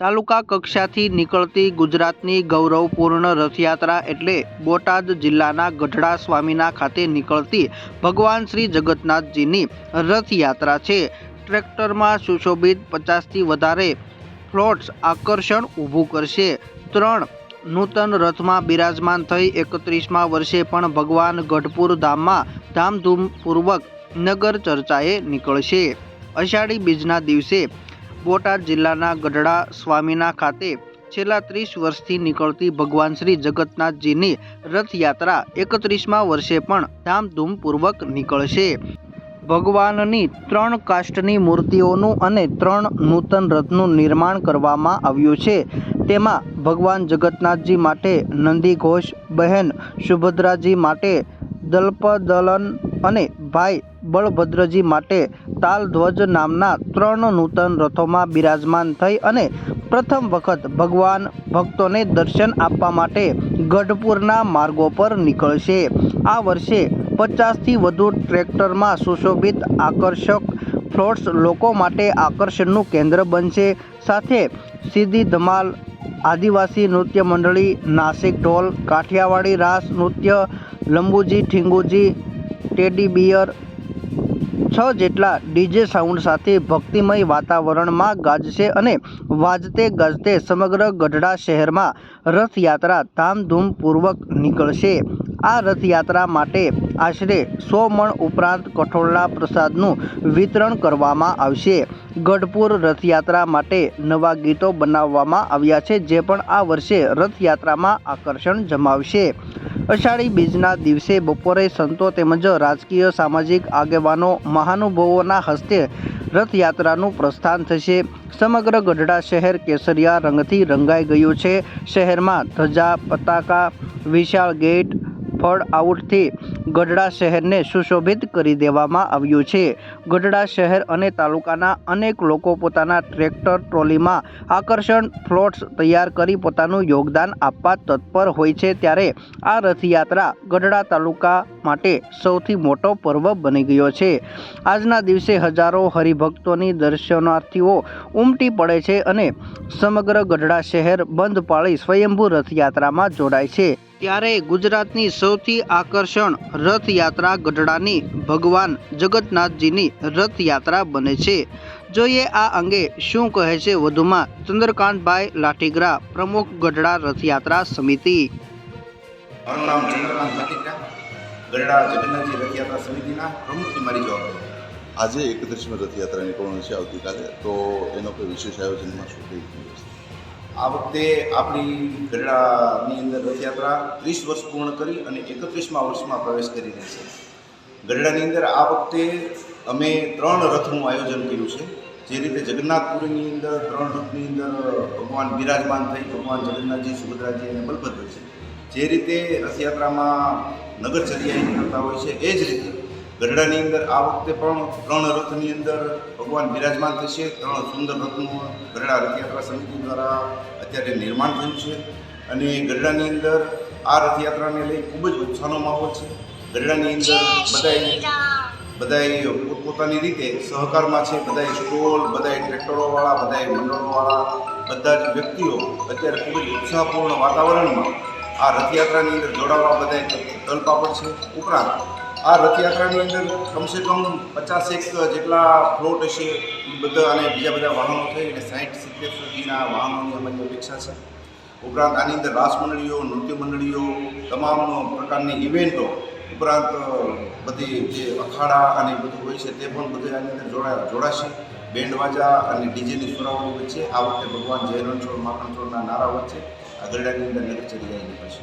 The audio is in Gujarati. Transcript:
તાલુકા કક્ષાથી નીકળતી ગુજરાતની ગૌરવપૂર્ણ રથયાત્રા એટલે બોટાદ જિલ્લાના ગઢડા સ્વામીના ખાતે નીકળતી ભગવાન શ્રી જગન્નાથજીની રથયાત્રા છે. ટ્રેક્ટરમાં સુશોભિત પચાસથી વધારે ફ્લોટ્સ આકર્ષણ ઊભું કરશે. ત્રણ નૂતન રથમાં બિરાજમાન થઈ એકત્રીસમાં વર્ષે પણ ભગવાન ગઢપુર ધામમાં ધામધૂમપૂર્વક નગર ચર્ચાએ નીકળશે. અષાઢી બીજના દિવસે બોટાદ જિલ્લાના ગઢડા સ્વામીના ખાતે છેલ્લા ત્રીસ વર્ષથી નીકળતી ભગવાન શ્રી જગન્નાથજીની રથયાત્રા એકત્રીસમાં વર્ષે પણ ધામધૂમપૂર્વક નીકળશે. ભગવાનની ત્રણ કાષ્ટની મૂર્તિઓનું અને ત્રણ નૂતન રથનું નિર્માણ કરવામાં આવ્યું છે. તેમાં ભગવાન જગન્નાથજી માટે નંદીઘોષ બહેન સુભદ્રાજી માટે દલ્પદલન અને ભાઈ બળભદ્રજી માટે તાલધ્વજ નામના ત્રણ નૂતન રથોમાં બિરાજમાન થઈ અને પ્રથમ વખત ભગવાન ભક્તોને દર્શન આપવા માટે ગઢપુરના માર્ગો પર નીકળશે. આ વર્ષે પચાસથી વધુ ટ્રેક્ટરમાં સુશોભિત આકર્ષક ફ્લોટ્સ લોકો માટે આકર્ષણનું કેન્દ્ર બનશે. સાથે સીધી ધમાલ આદિવાસી નૃત્ય મંડળી, નાસિક ઢોલ, કાઠિયાવાડી રાસ નૃત્ય, લંબુજી, ઠીંગુજી ટેડી બિયર છ જેટલા ડીજે સાઉન્ડ સાથે ભક્તિમય વાતાવરણમાં ગાજશે અને વાજતે ગાજતે સમગ્ર ગઢડા શહેરમાં રથયાત્રા ધામધૂમપૂર્વક નીકળશે. આ રથયાત્રા માટે આશરે સો મણ ઉપરાંત કઠોળના પ્રસાદનું વિતરણ કરવામાં આવશે. ગઢપુર રથયાત્રા માટે નવા ગીતો બનાવવામાં આવ્યા છે, જે પણ આ વર્ષે રથયાત્રામાં આકર્ષણ જમાવશે. અષાઢી બીજના દિવસે બપોરે સંતો તેમજ રાજકીય સામાજિક આગેવાનો મહાનુભાવોના હસ્તે રથયાત્રાનું પ્રસ્થાન થશે. સમગ્ર ગઢડા શહેર કેસરિયા રંગથી રંગાઈ ગયું છે. શહેરમાં ધજા, પતાકા, વિશાળ ગેટ ફળ આઉટથી ગઢડા શહેરને સુશોભિત કરી દેવામાં આવ્યું છે. ગઢડા શહેર અને તાલુકાના અનેક લોકો પોતાના ટ્રેક્ટર, ટ્રોલીમાં આકર્ષણ ફ્લોટ્સ તૈયાર કરી પોતાનું યોગદાન આપવા તત્પર હોય છે ત્યારે આ રથયાત્રા ગઢડા તાલુકા માટે સૌથી મોટો પર્વ બની ગયો છે. આજના દિવસે હજારો હરિભક્તોની દર્શનાર્થીઓ ઉમટી પડે છે અને સમગ્ર ગઢડા શહેર બંધ પાળી સ્વયંભૂ રથયાત્રામાં જોડાય છે. ત્યારે ગુજરાતની સૌથી આકર્ષણ રથયાત્રા ગઢડાની ભગવાન જગન્નાથજીની રથયાત્રા બને છે. જોઈએ આ અંગે શું કહે છે વધુમાં ચંદ્રકાંતભાઈ લાઠીગરા પ્રમુખ ગઢડા રથયાત્રા સમિતિ. મારું નામ ચંદ્રકાંત લાઠીકરા ગઢડા જગન્નાથજી રથયાત્રા સમિતિના પ્રમુખની મારી જવાબદારી આજે એકત્રીસમી રથયાત્રા નીકળવાની છે આવતીકાલે તો એનો કોઈ વિશેષ આયોજનમાં શું કઈ દિવસ આ વખતે આપણી ગરડાની અંદર રથયાત્રા ત્રીસ વર્ષ પૂર્ણ કરી અને એકત્રીસમા વર્ષમાં પ્રવેશ કરી રહી છે. ગઢડાની અંદર આ વખતે અમે ત્રણ રથનું આયોજન કર્યું છે. જે રીતે જગન્નાથપુરીની અંદર, ત્રણ રથની અંદર ભગવાન બિરાજમાન થઈ ભગવાન જગન્નાથજી, સુભદ્રાજી અને છે. જે રીતે રથયાત્રામાં નગરચર્યાએ કરતા હોય છે, એ જ રીતે ગરડાની અંદર આ વખતે પણ ત્રણ રથની અંદર ભગવાન બિરાજમાન થશે. ત્રણ સુંદર રથનું ગરડા રથયાત્રા સમિતિ દ્વારા અત્યારે નિર્માણ થયું છે. અને ગરડાની અંદર આ રથયાત્રાને લઈ ખૂબ જ ઉત્સાહનો માહોલ છે. ગરડાની અંદર બધાય બધાય પોતપોતાની રીતે સહકારમાં છે. બધાય સ્ટોલ બધાય ટ્રેક્ટરોવાળા બધાય મંડળોવાળા બધા જ વ્યક્તિઓ અત્યારે ખૂબ જ ઉત્સાહપૂર્ણ વાતાવરણમાં આ રથયાત્રાની અંદર જોડાવા બધાય તલપાપડ છે. ઉપરાંત આ રથયાત્રાની અંદર કમસે કમ પચાસેક જેટલા ફ્લોટ હશે બધા અને બીજા બધા વાહનો થઈ અને સાઠ સિત્તેર સુધીના વાહનોની અમારી અપેક્ષા છે. ઉપરાંત આની અંદર રાસ મંડળીઓ નૃત્ય મંડળીઓ તમામ પ્રકારની ઇવેન્ટો, ઉપરાંત બધી જે અખાડા અને બધું હોય છે તે પણ બધું આની અંદર જોડા, જોડાશે. બેન્ડ વાજા અને ડીજેની સુરાવણી વચ્ચે આ વખતે ભગવાન જય રણછોડ માખણછોડના નારા વચ્ચે આ ગરડાની અંદર નગરચર્યા નીકળશે.